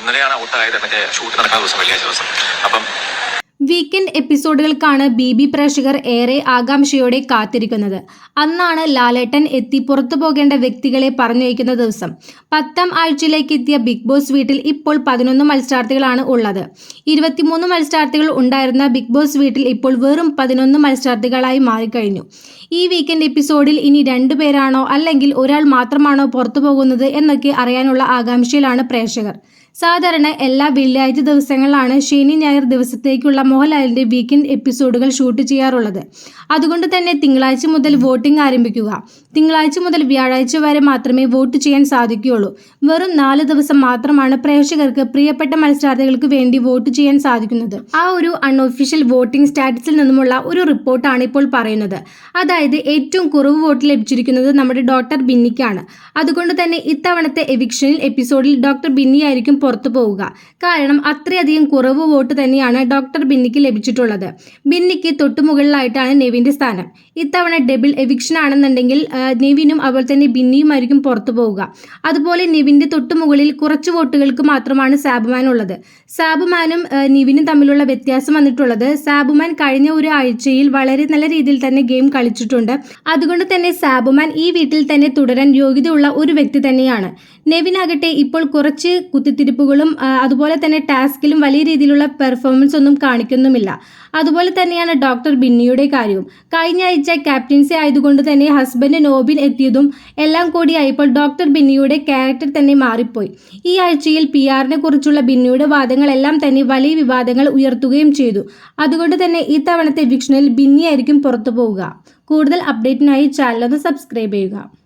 ഇന്നലെയാണ് ഔട്ടായത്. മറ്റേ ഷൂട്ട് നടക്കുന്ന ദിവസം വെള്ളിയാഴ്ച ദിവസം. അപ്പം വീക്കെൻഡ് എപ്പിസോഡുകൾക്കാണ് ബി ബി പ്രേക്ഷകർ ഏറെ ആകാംക്ഷയോടെ കാത്തിരിക്കുന്നത്. അന്നാണ് ലാലേട്ടൻ എത്തി പുറത്തു പോകേണ്ട വ്യക്തികളെ പറഞ്ഞയക്കുന്ന ദിവസം. പത്താം ആഴ്ചയിലേക്ക് എത്തിയ ബിഗ് ബോസ് വീട്ടിൽ ഇപ്പോൾ പതിനൊന്ന് മത്സരാർത്ഥികളാണ് ഉള്ളത്. ഇരുപത്തിമൂന്ന് മത്സരാർത്ഥികൾ ഉണ്ടായിരുന്ന ബിഗ് ബോസ് വീട്ടിൽ ഇപ്പോൾ വെറും പതിനൊന്ന് മത്സരാർത്ഥികളായി മാറിക്കഴിഞ്ഞു. ഈ വീക്കെൻഡ് എപ്പിസോഡിൽ ഇനി രണ്ടു പേരാണോ അല്ലെങ്കിൽ ഒരാൾ മാത്രമാണോ പുറത്തു പോകുന്നത് എന്നൊക്കെ അറിയാനുള്ള ആകാംക്ഷയിലാണ് പ്രേക്ഷകർ. സാധാരണ എല്ലാ വെള്ളിയാഴ്ച ദിവസങ്ങളിലാണ് ശനി ഞായർ ദിവസത്തേക്കുള്ള മോഹൻലാലിന്റെ വീക്കെൻഡ് എപ്പിസോഡുകൾ ഷൂട്ട് ചെയ്യാറുള്ളത്. അതുകൊണ്ട് തന്നെ തിങ്കളാഴ്ച മുതൽ വോട്ടിംഗ് ആരംഭിക്കുക. തിങ്കളാഴ്ച മുതൽ വ്യാഴാഴ്ച വരെ മാത്രമേ വോട്ട് ചെയ്യാൻ സാധിക്കുകയുള്ളൂ. വെറും നാല് ദിവസം മാത്രമാണ് പ്രേക്ഷകർക്ക് പ്രിയപ്പെട്ട മത്സരാർത്ഥികൾക്ക് വേണ്ടി വോട്ട് ചെയ്യാൻ സാധിക്കുന്നത്. ആ ഒരു അൺഒഫീഷ്യൽ വോട്ടിംഗ് സ്റ്റാറ്റസിൽ നിന്നുമുള്ള ഒരു റിപ്പോർട്ടാണ് ഇപ്പോൾ പറയുന്നത്. അതായത് ഏറ്റവും കുറവ് വോട്ട് ലഭിച്ചിരിക്കുന്നത് നമ്മുടെ ഡോക്ടർ ബിന്നിക്കാണ്. അതുകൊണ്ട് തന്നെ ഇത്തവണത്തെ എവിക്ഷനിൽ എപ്പിസോഡിൽ ഡോക്ടർ ബിന്നി ആയിരിക്കും പുറത്തു പോവുക. കാരണം അത്രയധികം കുറവ് വോട്ട് തന്നെയാണ് ഡോക്ടർ ബിന്നിക്ക് ലഭിച്ചിട്ടുള്ളത്. ബിന്നിക്ക് തൊട്ടുമുകളിലായിട്ടാണ് നെവിന്റെ സ്ഥാനം. ഇത്തവണ ഡബിൾ എവിക്ഷൻ ആണെന്നുണ്ടെങ്കിൽ നെവിനും അതുപോലെ തന്നെ ബിന്നിയുമായിരിക്കും പുറത്തു പോവുക. അതുപോലെ നെവിന്റെ തൊട്ടുമുകളിൽ കുറച്ച് വോട്ടുകൾക്ക് മാത്രമാണ് സാബുമാൻ ഉള്ളത്. സാബുമാനും നിവിനും തമ്മിലുള്ള വ്യത്യാസം വന്നിട്ടുള്ളത് സാബുമാൻ കഴിഞ്ഞ ഒരു ആഴ്ചയിൽ വളരെ നല്ല രീതിയിൽ തന്നെ ഗെയിം കളിച്ചിട്ടുണ്ട്. അതുകൊണ്ട് തന്നെ സാബുമാൻ ഈ വീട്ടിൽ തന്നെ തുടരാൻ യോഗ്യതയുള്ള ഒരു വ്യക്തി തന്നെയാണ്. നെവിനാകട്ടെ ഇപ്പോൾ കുറച്ച് കുത്തിത്തിരിപ്പുകളും ആ, അതുപോലെ തന്നെ ടാസ്കിലും വലിയ രീതിയിലുള്ള പെർഫോമൻസ് ഒന്നും കാണിക്കുന്നുമില്ല. അതുപോലെ തന്നെയാണ് ഡോക്ടർ ബിന്നിയുടെ കാര്യവും. കഴിഞ്ഞ ആഴ്ച ക്യാപ്റ്റൻസി ആയതുകൊണ്ട് തന്നെ ഹസ്ബൻഡ് നോബിൻ എത്തിയതും എല്ലാം കൂടിയായപ്പോൾ ഡോക്ടർ ബിന്നിയുടെ ക്യാരക്ടർ തന്നെ മാറിപ്പോയി. ഈ ആഴ്ചയിൽ പി ആറിനെ കുറിച്ചുള്ള ബിന്നിയുടെ വാദങ്ങളെല്ലാം തന്നെ വലിയ വിവാദങ്ങൾ ഉയർത്തുകയും ചെയ്തു. അതുകൊണ്ട് തന്നെ ഈ തവണത്തെ വിക്ഷനിൽ ബിന്നിയായിരിക്കും പുറത്തു പോവുക. കൂടുതൽ അപ്ഡേറ്റിനായി ചാനൽ ഒന്ന് സബ്സ്ക്രൈബ് ചെയ്യുക.